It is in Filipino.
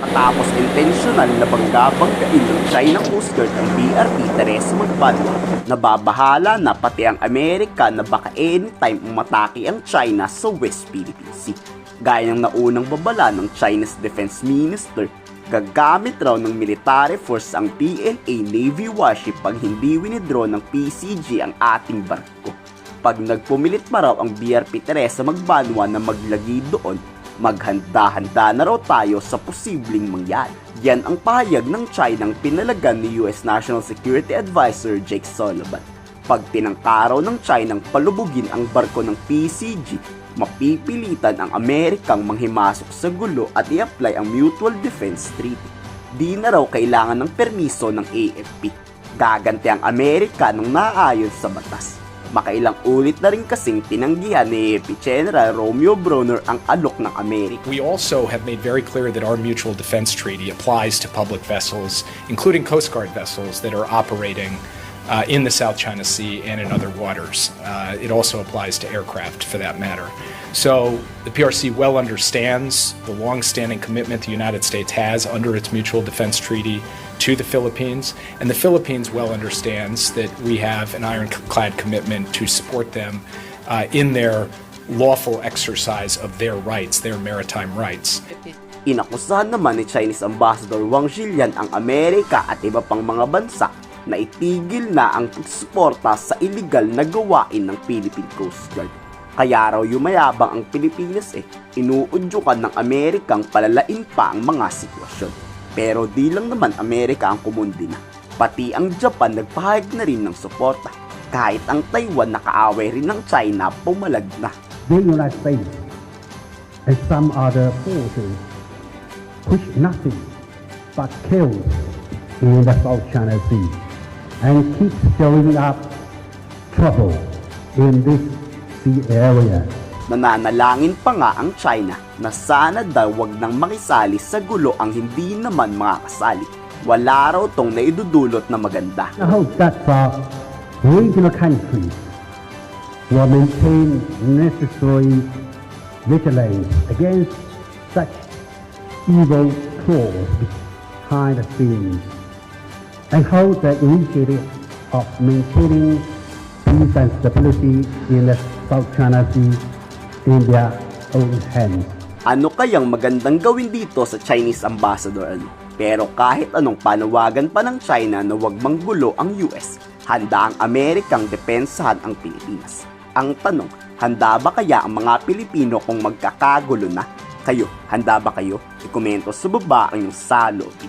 Matapos intensyonal na bangga-banggain ng China Coast Guard ang BRP Teresa Magbanwa, nababahala na pati ang Amerika na baka anytime umatake ang China sa West Philippine Sea. Gaya ng naunang babala ng China's Defense Minister, gagamit raw ng military force ang PLA Navy warship pag hindi winidraw ng PCG ang ating barko. Pag nagpumilit pa raw ang BRP Teresa Magbanwa na maglagi doon, maghanda-handa na raw tayo sa posibleng mangyari. Yan ang pahayag ng China ang pinalagan ni US National Security Advisor Jake Sullivan. Pag tinangkaraw ng China ang palubugin ang barko ng PCG, mapipilitan ang Amerikang manghimasok sa gulo at i-apply ang Mutual Defense Treaty. Di na raw kailangan ng permiso ng AFP. Gaganti ang Amerika ng naayon sa batas. Makailang ulit na rin kasing tinanggihan ni AFP General Romeo Bronner ang alok ng Amerika. We also have made very clear that our mutual defense treaty applies to public vessels, including Coast Guard vessels that are operating uh, in the South China Sea and in other waters. Uh, it also applies to aircraft for that matter. So the PRC well understands the long-standing commitment the United States has under its mutual defense treaty to the Philippines, and the Philippines well understands that we have an ironclad commitment to support them uh, in their lawful exercise of their rights, their maritime rights. Inakusahan naman ni Chinese Ambassador Wang Zhilian ang Amerika at iba pang mga bansa na itigil na ang pagsuporta sa illegal na gawain ng Philippine Coast Guard. Kaya raw yumayabang ang Pilipinas eh, inuudyukan ng Amerikang palalain pa ang mga sitwasyon. Pero di lang naman Amerika ang kumundi na. Pati ang Japan nagpahayag na rin ng suporta. Kahit ang Taiwan na kaaway rin ng China pumalag na. the United States and some other forces push nothing but chaos in the South China Sea and keep stirring up trouble in this sea area. Nananalangin pa nga ang China na sana daw wag nang makisali sa gulo ang hindi naman makakasali. Wala raw tong naidudulot na maganda. I hope that uh, regional countries will maintain necessary vigilance against such evil claws behind the scenes and hold the initiative of maintaining peace and stability in the South China Sea in their own hands. Ano kayang magandang gawin dito sa Chinese ambassador ano? Pero kahit anong panawagan pa ng China na wag manggulo ang US, handa ang Amerikang depensahan ang Pilipinas. Ang tanong, handa ba kaya ang mga Pilipino kung magkakagulo na? Kayo, handa ba kayo? Ikomento sa baba ang iyong salo.